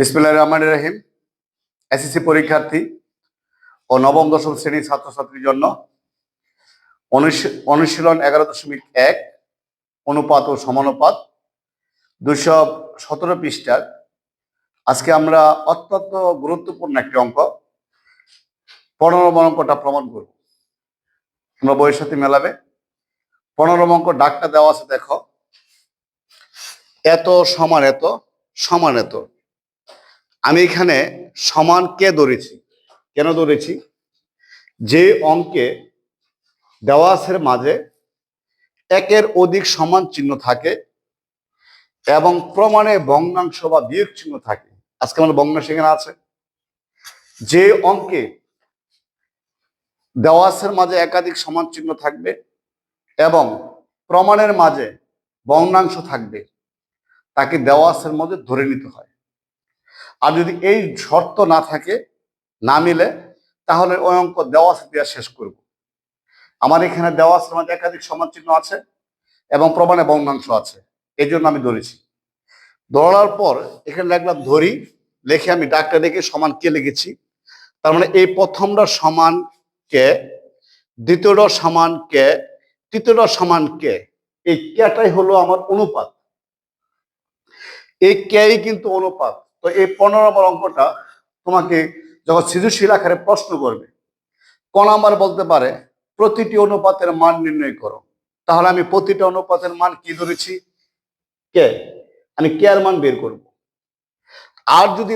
বিসমিল্লাহ রহমান রহিম। এসএসসি পরীক্ষার্থী ও নবম দশম শ্রেণির ছাত্রছাত্রীর জন্য অনুশীলন এগারো দশমিক এক অনুপাত ও সমানুপাত দুশো সতেরো পৃষ্ঠার। আজকে আমরা অত্যন্ত গুরুত্বপূর্ণ একটি অঙ্ক, পনেরো অঙ্কটা প্রমাণ করব। তোমরা বইয়ের সাথে মেলাবে। পনেরো অঙ্ক ডাকটা দেওয়া আছে, দেখো। এত সমান এত সমান এত। আমি এখানে সমান কে ধরেছি? কেন ধরেছি? যে অঙ্কে দেওয়াসের মাঝে একের অধিক সমান চিহ্ন থাকে এবং প্রমাণে ভগ্নাংশ বা বিয়োগ চিহ্ন থাকে। আজকে আমার ভগ্নাংশ এখানে আছে। যে অঙ্কে দেওয়াসের মাঝে একাধিক সমান চিহ্ন থাকবে এবং প্রমাণের মাঝে ভগ্নাংশ থাকবে, তাকে দেওয়াসের মধ্যে ধরে নিতে হয়। আর যদি এই শর্ত না থাকে, না মিলে, তাহলে ওই অঙ্ক দেওয়া দেওয়া শেষ করব। আমার এখানে দেওয়া আছে মধ্যে একাধিক সমান চিহ্ন আছে এবং প্রমাণে বর্ণাংশ আছে। এই জন্য আমি ধরেছি। ধরার পর এখানে লিখলাম ধরি, লিখে আমি ডাকটা দেখে সমান কে লিখেছি। তার মানে এই প্রথমটা সমান কে, দ্বিতীয়টা সমান কে, তৃতীয়টা সমান কে, এই কেটাই হলো আমার অনুপাত। এই কেই কিন্তু অনুপাত। তো এই পনেরো নম্বর অঙ্কটা তোমাকে যখন সৃজনশীল আকারে প্রশ্ন করবে, ক নাম্বার বলতে পারে, প্রতিটি অনুপাতের মান নির্ণয় করো। তাহলে আমি প্রতিটি অনুপাতের মান কি ধরেছি? কে আমি কে মান বের করব। আর যদি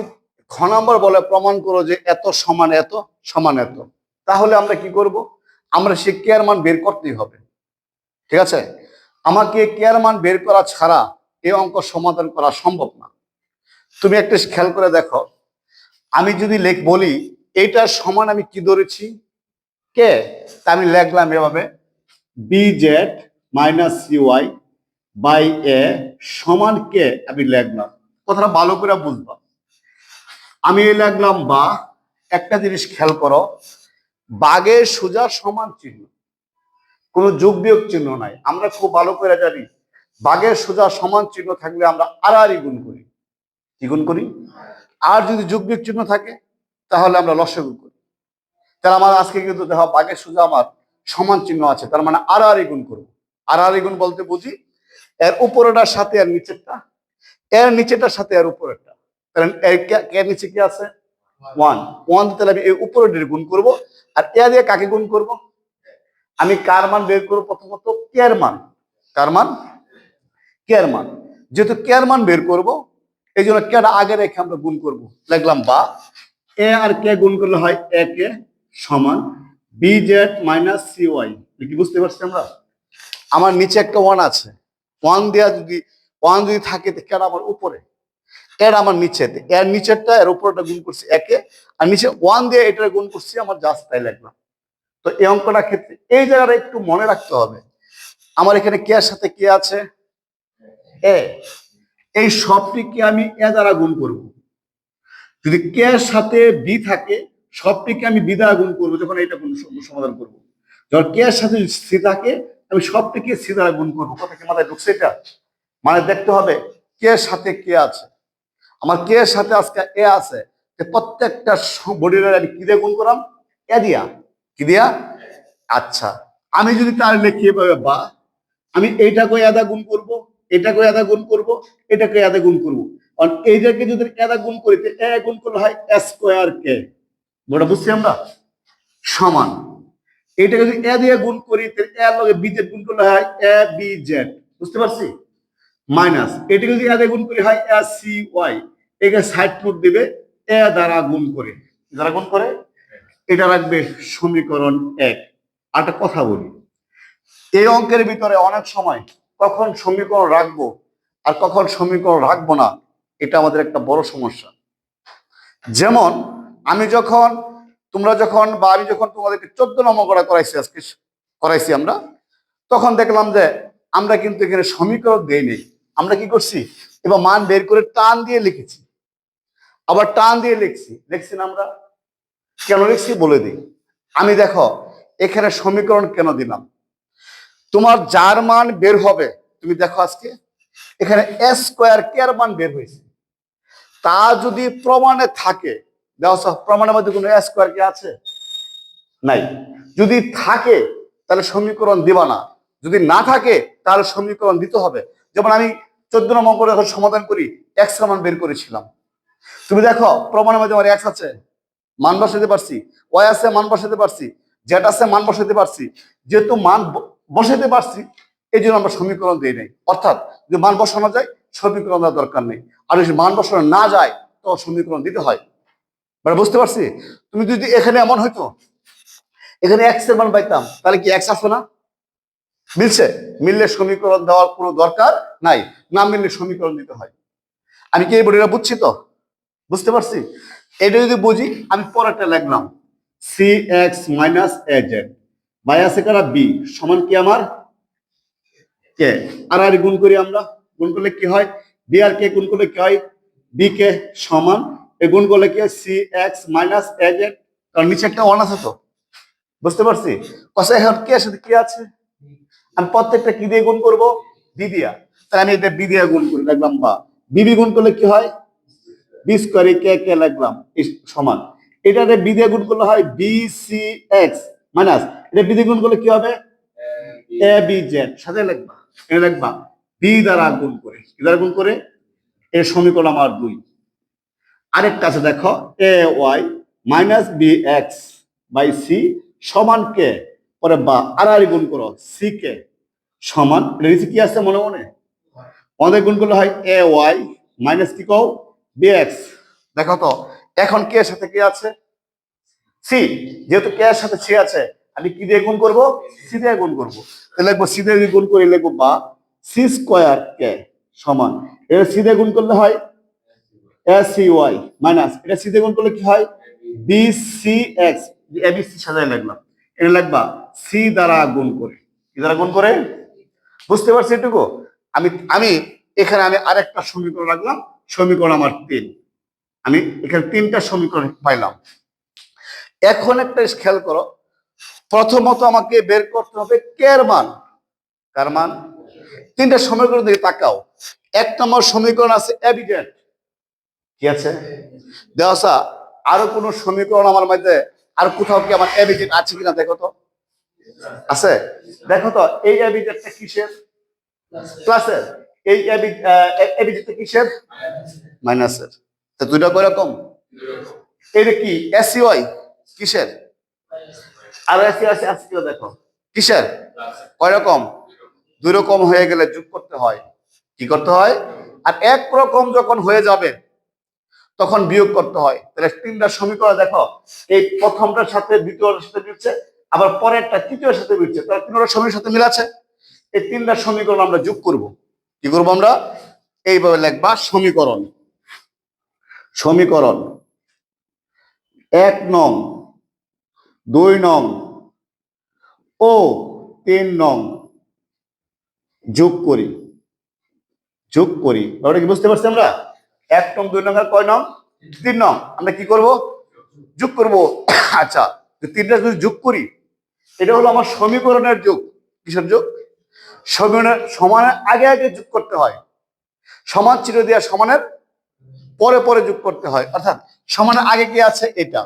খ নাম্বার বলে প্রমাণ করো যে এত সমান এত সমান এত, তাহলে আমরা কি করব? আমরা সে কেয়ার মান বের করতেই হবে। ঠিক আছে? আমাকে কেয়ার মান বের করা ছাড়া এই অঙ্ক সমাধান করা সম্ভব না। তুমি একটা খেয়াল করে দেখো। আমি যদি লেখ বলি এইটার সমান আমি কি ধরেছি? কে? তা আমি লিখলাম এভাবে। B Z minus C Y by A সমান কে আমি লেখলাম। কথাটা ভালো করে বুঝবা। আমি লিখলাম বা, একটা জিনিস খেয়াল করো, বাঘের সোজা সমান চিহ্ন। কোনো যোগ বিয়োগ চিহ্ন নাই। আমরা খুব ভালো করে জানি, বাঘের সোজা সমান চিহ্ন থাকলে আমরা আড়াআড়ি গুণ করি। কি গুণ করি। আর যদি যোগ বিয়োগ চিহ্ন থাকে, তাহলে আমরা লসগু করি। তাহলে আমার আজকে কিন্তু দেখো, বাঘের সোজা আমার সমান চিহ্ন আছে। তার মানে আড়াআড়ি গুণ করব। আর আর গুণ বলতে বুঝি, এর উপরেটার সাথে আর নিচেরটা, এর নিচেটার সাথে এর উপরেরটা। এর এর নিচে কি আছে? ওয়ান। ওয়ান তাহলে আমি এই উপরের গুণ করব। আর এ দিয়ে কাকে গুণ করব? আমি কার মান বের করব প্রথমত? কেয়ার মান। কার মান? কেয়ার মান। যেহেতু কেয়ার মান বের করব এই জন্য কেটা আগে রেখে আমরা গুণ করব? লিখলাম বা। এ আর কে গুণ করলে হয় এ কে সমান B Z minus C Y কি বুঝতে পারছি আমরা? আমার নিচে একটা ওয়ান আছে। ওয়ান দেওয়া যদি ওয়ান যদি থাকে কেটা আমার উপরে? এর আমার নিচে এর নিচেরটা এর উপরটা গুণ করছি একে আর নিচে ওয়ান দিয়ে এটা গুণ করছি আমার জাস্ট তাই লিখলাম। তো এই অঙ্কটা ক্ষেত্রে এই জায়গাটা একটু মনে রাখতে হবে। আমার এখানে কে এর সাথে কে আছে? এ। এই সবটিকে আমি এ দ্বারা গুণ করব। যদি কে এর সাথে বি থাকে, সবটিকে আমি বি দ্বারা গুণ করব যখন এটা সম- সমাধান করব। যখন কে এর সাথে সি থাকে, আমি সবটিকে সি দ্বারা গুণ করব। কথা কি মাথায় ঢুকছে এটা? মানে দেখতে হবে, কে এর সাথে কে আছে? আমার কে এর সাথে আজকে এ আছে যে প্রত্যেকটা বডির আমি কি দিয়ে গুণ করলাম? এ দিয়া। কি দিয়া? আচ্ছা। আমি যদি তার লিখি এভাবে বা, আমি এইটাকে এদা গুণ করব। এটাকে এদা গুণ করব এটাকে এদা গুণ করব। আর এইটাকে যদি এদা গুণ করি তো এ গুণ করলে হয় স্কোয়ার কে ওটা বুঝছি আমরা? সমান। এটাকে যদি এ দিয়ে গুণ করি, তাহলে এর লগে বি জেড গুণ করলে হয় এ বি জেড বুঝতে পারছি? মাইনাস। এটাকে যদি এ দিয়ে গুণ করি, হয় এ সি ওয়াই একে সাইড নোট দিবে এ দ্বারা গুণ করে। দ্বারা গুণ করে? এটা রাখবে সমীকরণ এক। আর একটা কথা বলি। এই অঙ্কের ভিতরে অনেক সময় কখন সমীকরণ রাখব আর কখন সমীকরণ রাখব না, এটা আমাদের একটা বড় সমস্যা। যেমন আমি যখন, তোমরা যখন বা আমি যখন তোমাদেরকে চোদ্দ নম্বর করা করাইছি আজকে, করাইছি আমরা, তখন দেখলাম যে আমরা কিন্তু এখানে সমীকরণ দেই নেই। আমরা কি করছি? এবার মান বের করে টান দিয়ে লিখেছি। আবার টান দিয়ে লিখছি। লিখছি না আমরা? কেন লিখছি? বলে দিই। আমি দেখো, এখানে সমীকরণ কেন দিলাম? তোমার যার মান বের হবে, তুমি দেখো আজকে, এখানে এস স্কোয়ার কে এর মান বের হয়েছে। তা যদি প্রমাণে থাকে দেওয়া প্রমাণের মধ্যে কোনো স্কোয়ার কি আছে? নাই। যদি থাকে, তাহলে সমীকরণ দিবা না। যদি না থাকে, তাহলে সমীকরণ দিতে হবে। যেমন আমি চোদ্দ নম্বর অঙ্ক যখন সমাধান করি এক্স মান বের করেছিলাম। তুমি দেখো, প্রমাণের মধ্যে আমার এক্স আছে। মান বসাতে পারছি। ওয়াই আছে, মান বসাতে পারছি। জেড আছে, মান বসাতে পারছি। যেহেতু মান বসাতে পারছি এই জন্য আমরা সমীকরণ দিই নাই। অর্থাৎ যদি মান বসানো যায়, সমীকরণ দেওয়ার দরকার নেই। আর যদি মান বসানো না যায় তো সমীকরণ দিতে হয়। মানে বুঝতে পারছি? তুমি যদি এখানে এমন হইতো, এখানে এক্সের মান পাইতাম, তাহলে কি এক্স আসতো না? মিলছে? মিললে সমীকরণ দেওয়ার কোনো দরকার নাই। না মিললে সমীকরণ দিতে হয়। আমি কি এই বডিটা বুঝছি তো? বুঝতে পারছি? এটা যদি বুঝি, আমি পরেরটা লিখলাম। C X minus A Z by আছে কারা? বি। সমান কি আমার? কে? আর আর গুণ করি আমরা। গুণ করলে কি হয়? বি আর কে গুণ করলে কি হয়? বি কে সমান। এ গুণ করলে কি হয়? C X minus A Z. কারণ নিচে একটা ওয়ান আছে তো। বুঝতে পারছি? কষা এখন কে সাথে কি আছে? আমি প্রত্যেকটা কি দিয়ে গুণ করব? বি দিয়া। তাহলে আমি এটা বি দিয়া গুণ করি লাগলাম বা। বিবি গুণ করলে কি হয়? বি স্কোয়ারে কে কে লাগলাম সমান। এটাতে বি দিয়ে গুণ করলে হয় বি সি এক্স। মাইনাস এটা বি দিয়ে গুণ করলে কি হবে? A B Z. সাথে লিখবা এটা লিখবা বি দ্বারা গুণ করে কি দ্বারা গুণ করে? এর সমীকরণ আমার দুই। আরেকটা আছে দেখো A Y minus B X by C সমান কে? পরে বা আর আর গুণ করো সি কে? সমান নিচে কি আছে মনে মনে? আমাদের গুণ করলে হয় এ ওয়াই মাইনাস কি কও? B X. দেখো তো এখন কে সাথে কে আছে? সি যেহেতু কে এর সাথে সি আছে, আমি কি দিয়ে গুণ করব? সি দিয়ে গুণ করব। লিখব সি দিয়ে গুণ করে, লিখব বা সি স্কোয়ার কে সমান। এটা সি দিয়ে গুণ করলে হয় এ সি ওয়াই মাইনাস এটা সি দিয়ে গুণ করলে কি হয়? B C X A B C সাজায় লিখলাম। এটা লিখবা সি দ্বারা গুণ করে। কি দ্বারা গুণ করে? বুঝতে পারছি এটুকু? আমি আমি এখানে আমি আরেকটা সমীকরণ রাখলাম। সমীকরণ আমার তিন। আমি এখানে তিনটা সমীকরণ পাইলাম। এখন একটা খেয়াল করো, প্রথমত আমাকে বের করতে হবে কের মান কার মান তিনটা সমীকরণ দিকে তাকাও। এক নম্বর সমীকরণ আছে এভিডেন্ট কি আছে? দেওয়া আরও কোন সমীকরণ আমার মধ্যে, আর কোথাও কি আমার এভিডেন্ট আছে কিনা দেখো তো। আছে? দেখো তো, এই এভিডেন্টটা কিসের? প্লাসের এই এভিডেন্টটা কিসের? মাইনাসের তো দুইটা কয় রকম? এটা কি? এসিওয়াই কিসের? আর এসি আছে দেখো। কিসের? কয় রকম? দুই রকম হয়ে গেলে যোগ করতে হয়। কি করতে হয়? আর এক রকম যখন হয়ে যাবে, তখন বিয়োগ করতে হয়। তাহলে তিনটা সমীকরণ দেখো। এই প্রথমটার সাথে দ্বিতীয়টার সাথে মিলছে, আবার পরেরটা তৃতীয়ের সাথে মিলছে। তাহলে তিনটা সমীর সাথে মিল আছে। এই তিনটা সমীকরণ আমরা যোগ করব। কি করব আমরা? এইভাবে লিখবা সমীকরণ। সমীকরণ। এক নং দুই নং। ও তিন নং। যোগ করি। যোগ করি। ওটা কি বুঝতে পারছি আমরা? এক নং, দুই নং কয় নং? তিন নং। আমরা কি করব? যোগ করব। আচ্ছা তিনটা যদি যোগ করি, এটা হলো আমার সমীকরণের যোগ। কিসের যোগ? সমীকরণের সমানের আগে আগে যোগ করতে হয়। সমান চিহ্ন দেওয়া সমানের পরে পরে যোগ করতে হয়। অর্থাৎ সমানের আগে কি আছে? এটা।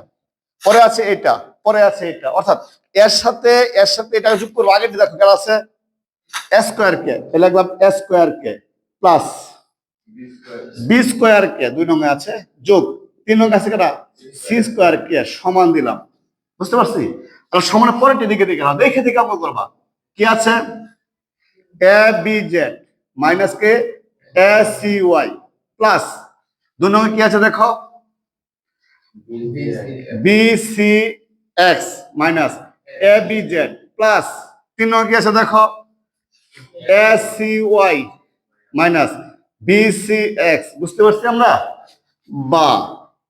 পরে আছে এটা। পরে আছে এটা। অর্থাৎ এর সাথে এর সাথে এটা যোগ করব। আগে দেখো কেন আছে? Square K? এ লিখলাম square K plus B square K? দুই নঙ্গে আছে। যোগ। তিন নঙ্গে আছে কেটা? C square K? সমান দিলাম। বুঝতে পারছি? আর সমানের পরেরটি দিকে দিকে না দেখে দেখে অঙ্ক করবা। কি আছে? A, B, Z minus K? A, C, Y plus দুই নঙ্গে কি আছে দেখো? B, C X minus A B Z plus তিন নঙ্গে কি আছে দেখো? A C Y minus B C X বুঝতে পারছি আমরা? বা,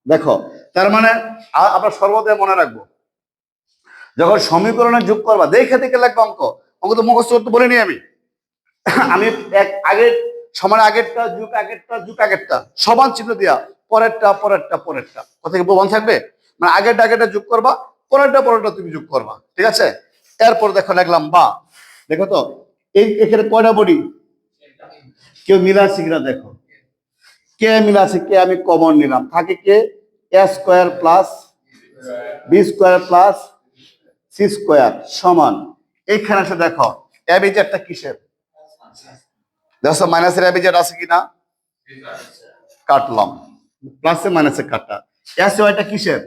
দেখো, তার মানে আমরা সর্বদাই মনে রাখব, যখন সমীকরণে যোগ করবা, দেখে দেখে লাগবে অঙ্ক অঙ্ক তো মুখস্থ করতে বলিনি আমি। আমি এক, আগের, সমান আগেরটা, যুগ আগেরটা যুগ আগেরটা, সমান চিহ্ন দিয়া, পরেরটা পরেরটা পরেরটা, কথা কি মনে থাকবে? মানে আগেরটা আগেরটা যোগ করবা পরেরটা পরেরটা তুমি যোগ করবা, ঠিক আছে? এরপর দেখো লাগলাম বা, দেখো তো, এই এখানে কয়টা বডি কেউ মিলাচ্ছে কিনা দেখো। কে মিলে আছে? কে আমি কমন নিলাম। থাকে K? Square plus B square plus C square সমান। এইখানে এসে দেখো অ্যাবিজেটটা কিসের? দেখো মাইনাসের অ্যাবিজেট আছে কিনা? কাটলাম। প্লাসে মাইনাসে কাটা এস ওয়াইটা কিসের?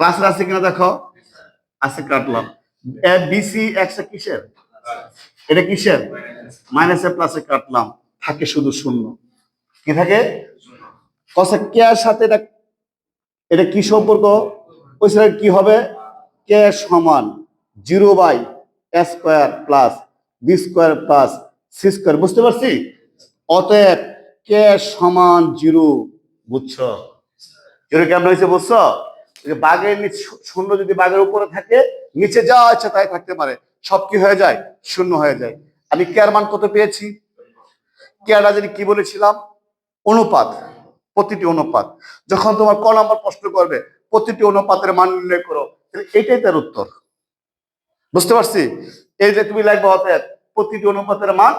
প্লাসের আছে কিনা দেখো? আছে কাটলাম। বিসি এক্স কিসের? এটা কিসের? মাইনাসে প্লাসে কাটলাম। থাকে শুধু শূন্য। কি থাকে? কসে কে এর সাথে এটা এটা কি সম্পর্ক? ওই কি হবে? কে সমান zero by A square plus B square plus C square বুঝতে পারছি? অতএব কে সমান জিরো। বুঝছ? জিরো কেমন হয়েছে বুঝছ? বাঘের নিচে শূন্য যদি বাঘের উপরে থাকে, নিচে যা ইচ্ছা তাই থাকতে পারে। সব কি হয়ে যায়? শূন্য হয়ে যায়। আমি কেয়ার মান কত পেয়েছি? কেয়ারটা যদি কি বলেছিলাম? অনুপাত। প্রতিটি অনুপাত। যখন তোমার ক নম্বর প্রশ্ন করবে, প্রতিটি অনুপাতের মান নির্ণয় করো। এটাই তার উত্তর। বুঝতে পারছি? এই যে তুমি লিখবে অতএব, প্রতিটি অনুপাতের মান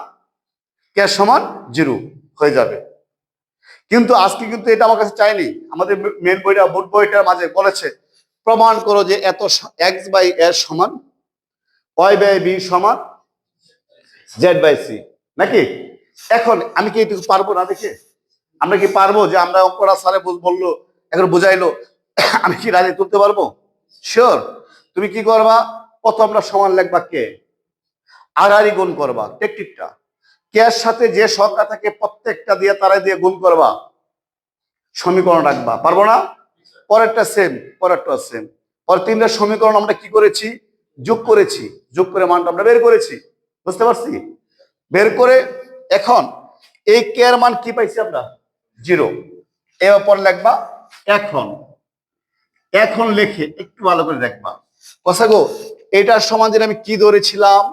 কে সমান? জিরো। হয়ে যাবে। কিন্তু আজকে কিন্তু এটা আমার কাছে চাইনি। আমাদের মেন বইটা বোর্ড বইটার মাঝে বলেছে, প্রমাণ করো যে এত এক্স বাই এর সমান ওয়াই বাই বি সমান জেড বাই সি নাকি? এখন আমি কি এটুকু পারব না দেখে? আমরা কি পারব যে আমরা অঙ্করা স্যারে বল- বলল, এখন বুঝাইলো, আমি কি রাজি তুলতে পারব? শিওর তুমি কি করবা? প্রথমটা সমান লেখবা কে? আড়াআড়ি গুণ করবা, টেকটিকটা। কে এর সাথে যে সংখ্যা থাকে প্রত্যেকটা দিয়ে তারা দিয়ে গুণ করবা। সমীকরণ রাখবা। পারব না? পরেরটা সেম পরেরটা সেম পরের তিনটা সমীকরণ আমরা কি করেছি? যোগ করেছি। যোগ করে মানটা আমরা বের করেছি। বুঝতে পারছি? বের করে এখন এই কেয়ার মান কি পাইছি আমরা? জিরো। এবার পরে লিখবা এখন। এখন লেখে একটু ভালো করে দেখবা। কথা গো এটার সমাজের আমি কি ধরেছিলাম?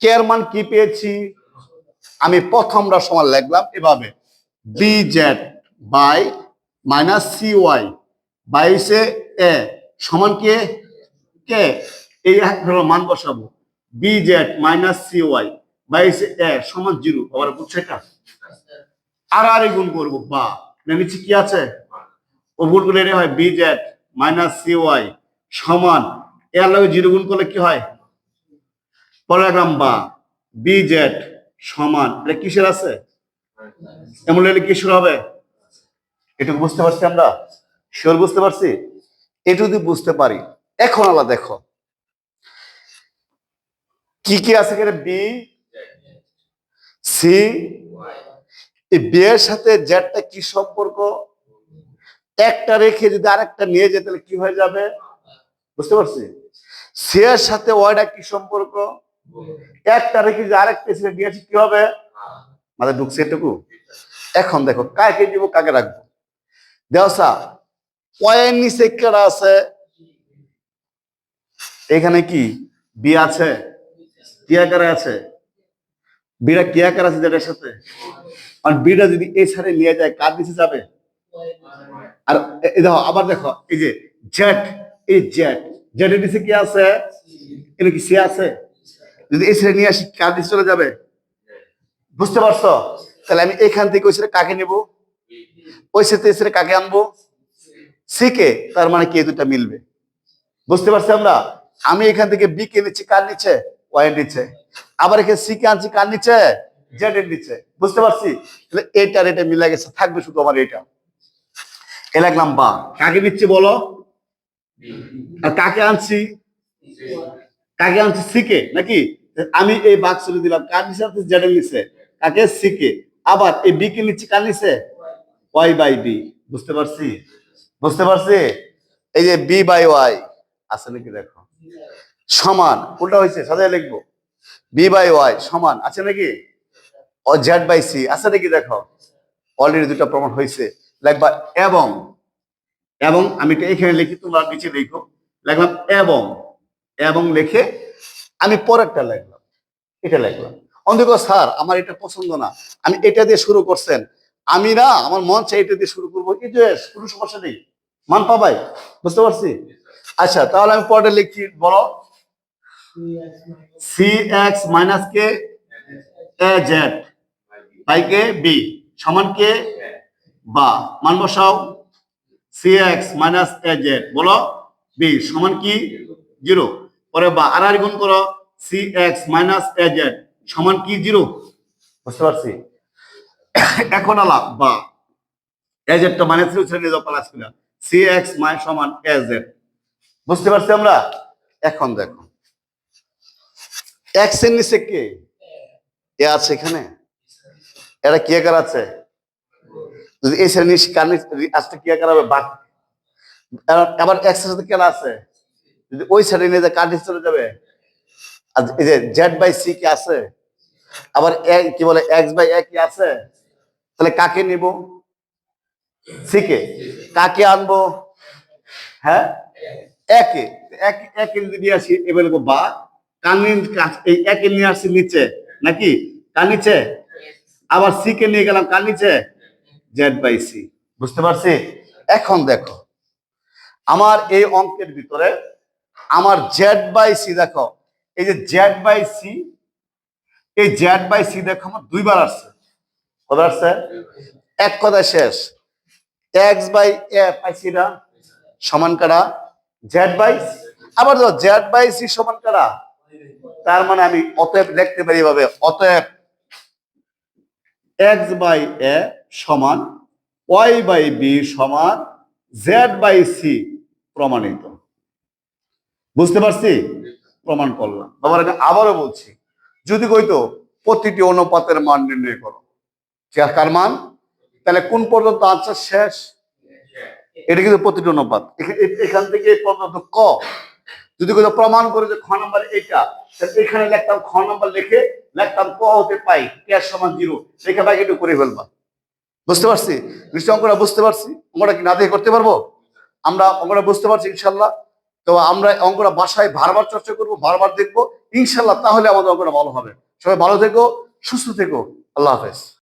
কেয়ার মান কি পেয়েছি? আমি প্রথমটা সমান লিখলাম এভাবে। B Z by minus C Y বাইশে এ সমান কে কে এই হলো মান বসাবো। B Z minus C Y বাইশে এ সমান জিরো। আবার বুঝছ এটা। আর আর গুণ করব। বা। নিচে কি আছে? ও গুণ করলে এটা হয় B Z minus C Y সমান এর লগে জিরো গুণ করলে কি হয়? পরে রাখলাম বা বি জেড সমান। এটা কিসের আছে? এমন হলে কিসের হবে? এটুকু বুঝতে পারছি আমরা? শিওর বুঝতে পারছি? এটু যদি বুঝতে পারি। এখন আলা দেখো। কি কি আছে এখানে? বি, সি, এই বি এর সাথে জেডটা কি সম্পর্ক? একটা রেখে যদি আরেকটা নিয়ে যেতে কি হয়ে যাবে? বুঝতে পারছি? সি এর সাথে ওয়াইটা কি সম্পর্ক? একটা রেখে যদি আরেকটা ছেড়ে দিয়েছি কি হবে? মাথায় ঢুকছে এটুকু। এখন দেখো, কাকে দিব, কাকে রাখব? দেওসা ওয়ের নিচে কেডা আছে? এখানে কি? বি আছে। কি আছে? বিটা কি আকার আছে যেটার সাথে? আর বিটা যদি এই সাথে নিয়ে যায়, কার নিচে যাবে? আর দেখো, আবার দেখো, এই যে জেড, এই জেড। এর নিচে কি আছে? এটা কি সি আছে? যদি এই সাথে নিয়ে আসি নিচে চলে যাবে? বুঝতে পারছ? তাহলে আমি এখান থেকে ওই সাথে কাকে নেব? ওই সাথে এই সাথে কাকে আনব? সিকে। তার মানে কে? দুটা মিলবে। বুঝতে পারছি আমরা? আমি এখান থেকে বি কে নিচ্ছি, কার নিচ্ছে? ওয়াই নিচ্ছে। আবার এখানে সি কে আনছি, কার নিচ্ছে? জেড এর নিচ্ছে। বুঝতে পারছি? তাহলে এইটার এটা মিলে গেছে, থাকবে শুধু আমার এটা। এ লাগলাম বা কাকে নিচ্ছি বলো? আর কাকে আনছি? কাকে আনছি? সিকে নাকি? আমি এই বাক্স দিলাম। কার নিচে এর নিচে। কাকে? সিকে। আবার এই বি কে নিচ্ছে কার নিচে? ওয়াই বাই বি বুঝতে পারছি? বুঝতে পারছি? এই যে বি বাই ওয়াই আছে নাকি? দেখো। সমান। কোনটা হয়েছে, সাজায় লিখব। বি বাই ওয়াই সমান। আছে নাকি? ও জেড বাই সি আছে নাকি? দেখো। অলরেডি দুটো প্রমাণ হয়েছে। লিখবা এবং। এবং আমি এখানে লিখি, তোমরা নিচে লিখো। লিখলাম এবং। এবং লিখে আমি পরেরটা লিখলাম এটা লিখলাম অন্ধক, স্যার, আমার এটা পছন্দ না। আমি এটা দিয়ে শুরু করছেন। আমি না, আমার মন চাই এটা দিয়ে শুরু করব। যে, কোনো সমস্যা নেই। মান পাবাই? বুঝতে পারছি? আচ্ছা তাহলে আমি পরেরটা লিখছি বলো। C X minus K A Z by K B সমান কে বা মান বসাও। C X minus A Z বলো। বি সমান কি? জিরো পরে বা আর আর গুণ করো C X minus A Z সমান কি জিরো? বুঝতে পারছি? এখন আলা, বা এ জেডটা মাইনাস জিরো ছেড়ে নিয়ে যাও, প্লাস কিনা। সি এক্স মাই সমান এ জেড বুঝতে পারছি আমরা? এখন দেখো। এক্সের নিচে কে? এ আছে এখানে? এটা কি আকার আছে? এই শ্রেণি কার নিচে- আসতে কি আকার হবে? আবার- আবার এক্সের সাথে কেন আছে? যদি ওই সাইডে নিয়ে যায় কার চলে যাবে। আর এই যে জেড বাই সি কি আছে? আবার কি বলে? এক্স বাই এ কি আছে? তাহলে কাকে নিব? C K. কাকে আনব? হ্যাঁ? একে এক যদি নিয়ে আসি, এবার বা কান এই একে নিয়ে আসি নিচে, নাকি? কার নিচে? আবার সি কে নিয়ে গেলাম কার নিচে? জেড বাই সি বুঝতে পারছি? এখন দেখো, আমার এই অঙ্কের ভিতরে আমার জেড বাই সি দেখো। এই যে জেড বাই সি এই জেড বাই সি দেখো আমার দুইবার আসছে। কবার আসছে? এক কথায় শেষ। এক্স বাই এ পাইছি না সমান কারা? জেড বাই আবার ধরো জেড বাই সি সমান কারা? তার মানে আমি অতএব লিখতে পারি এভাবে, অতএব এক্স বাই এ সমান ওয়াই বাই বি সমান জেড বাই সি প্রমাণিত। বুঝতে পারছি? প্রমাণ করলাম। বাবার আমি আবারও বলছি, যদি কইতো প্রতিটি অনুপাতের মান নির্ণয় করো। কার মান? তাহলে কোন পর্যন্ত আনসার শেষ? এটা কিন্তু প্রতিটি অনুপাত। এখা- এখান থেকে পর্যন্ত ক। যদি কোনো প্রমাণ করে যে খ নাম্বার এটা এখানে লিখতাম খ নাম্বার লিখে লিখতাম ক হতে পাই কে সমান জিরো লেখা বাকি একটু করে ফেলবা। বুঝতে পারছি? নিশ্চয় অঙ্কটা বুঝতে পারছি? অঙ্কটা কি না দেখে করতে পারব? আমরা অঙ্কটা বুঝতে পারছি ইনশাল্লাহ। তো আমরা অঙ্কটা বাসায় বারবার চর্চা করব, বারবার দেখব। ইনশাল্লাহ তাহলে আমাদের অঙ্কটা ভালো হবে। সবাই ভালো থেকো, সুস্থ থেকো। আল্লাহ হাফেজ।